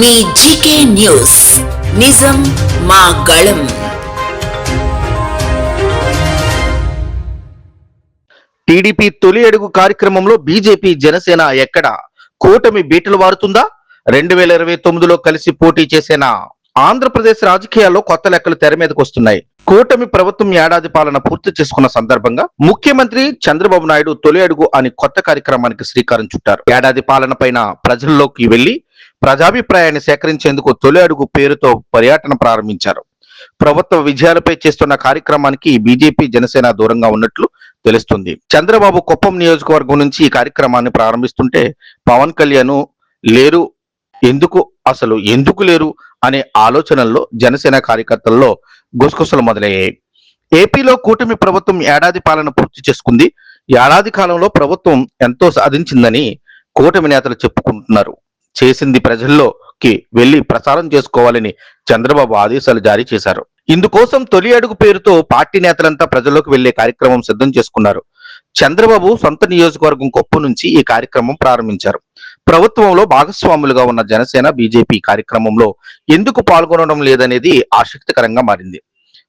మీ GK news. నిజం మా గళం. టీడీపీ తొలి అడుగు కార్యక్రమంలో బీజేపీ జనసేన ఎక్కడ? కూటమి బీటలు వారుతుందా? రెండు వేల ఇరవై తొమ్మిదిలో కలిసి పోటీ చేసిన ఆంధ్రప్రదేశ్ రాజకీయాల్లో కొత్త లెక్కలు తెర మీదకు వస్తున్నాయి. కూటమి ప్రభుత్వం ఏడాది పాలన పూర్తి చేసుకున్న సందర్భంగా ముఖ్యమంత్రి చంద్రబాబు నాయుడు తొలి అడుగు అని కొత్త కార్యక్రమానికి శ్రీకారం చుట్టారు. ఏడాది పాలన పైన ప్రజల్లోకి వెళ్ళి ప్రజాభిప్రాయాన్ని సేకరించేందుకు తొలి అడుగు పేరుతో పర్యటన ప్రారంభించారు. ప్రభుత్వ విజయాలపై చేస్తున్న కార్యక్రమానికి బీజేపీ జనసేన దూరంగా ఉన్నట్లు తెలుస్తుంది. చంద్రబాబు కుప్పం నియోజకవర్గం నుంచి ఈ కార్యక్రమాన్ని ప్రారంభిస్తుంటే పవన్ కళ్యాణ్ లేరు ఎందుకు అసలు ఎందుకు లేరు అనే ఆలోచనల్లో జనసేన కార్యకర్తల్లో గుసగుసలు మొదలయ్యాయి. ఏపీలో కూటమి ప్రభుత్వం ఏడాది పాలన పూర్తి చేసుకుంది. ఏడాది కాలంలో ప్రభుత్వం ఎంతో సాధించిందని కూటమి నేతలు చెప్పుకుంటున్నారు. చేసింది ప్రజల్లోకి వెళ్ళి ప్రసారం చేసుకోవాలని చంద్రబాబు ఆదేశాలు జారీ చేశారు. ఇందుకోసం తొలి అడుగు పేరుతో పార్టీ నేతలంతా ప్రజల్లోకి వెళ్ళే కార్యక్రమం సిద్ధం చేసుకున్నారు. చంద్రబాబు సొంత నియోజకవర్గం కొప్పు నుంచి ఈ కార్యక్రమం ప్రారంభించారు. ప్రభుత్వంలో భాగస్వాములుగా ఉన్న జనసేన బీజేపీ కార్యక్రమంలో ఎందుకు పాల్గొనడం లేదనేది ఆసక్తికరంగా మారింది.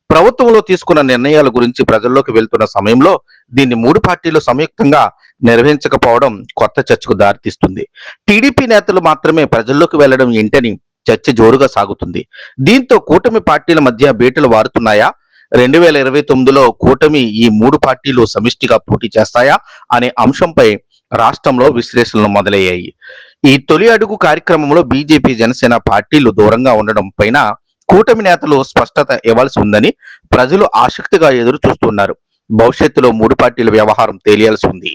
ప్రభుత్వంలో తీసుకున్న నిర్ణయాల గురించి ప్రజల్లోకి వెళ్తున్న సమయంలో దీన్ని మూడు పార్టీలు సంయుక్తంగా నిర్వహించకపోవడం కొత్త చర్చకు దారితీస్తుంది. టీడీపీ నేతలు మాత్రమే ప్రజల్లోకి వెళ్ళడం ఏంటని చర్చ జోరుగా సాగుతుంది. దీంతో కూటమి పార్టీల మధ్య బీటలు వారుతున్నాయా? రెండు వేల ఇరవై తొమ్మిదిలో కూటమి ఈ మూడు పార్టీలు సమిష్టిగా పోటీ చేస్తాయా అనే అంశంపై రాష్ట్రంలో విశ్లేషణలు మొదలయ్యాయి. ఈ తొలి అడుగు కార్యక్రమంలో బీజేపీ జనసేన పార్టీలు దూరంగా ఉండడం పైన కూటమి నేతలు స్పష్టత ఇవ్వాల్సి ఉందని ప్రజలు ఆసక్తిగా ఎదురు చూస్తున్నారు భవిష్యత్తులో మూడు పార్టీల వ్యవహారం తేలియాల్సి ఉంది.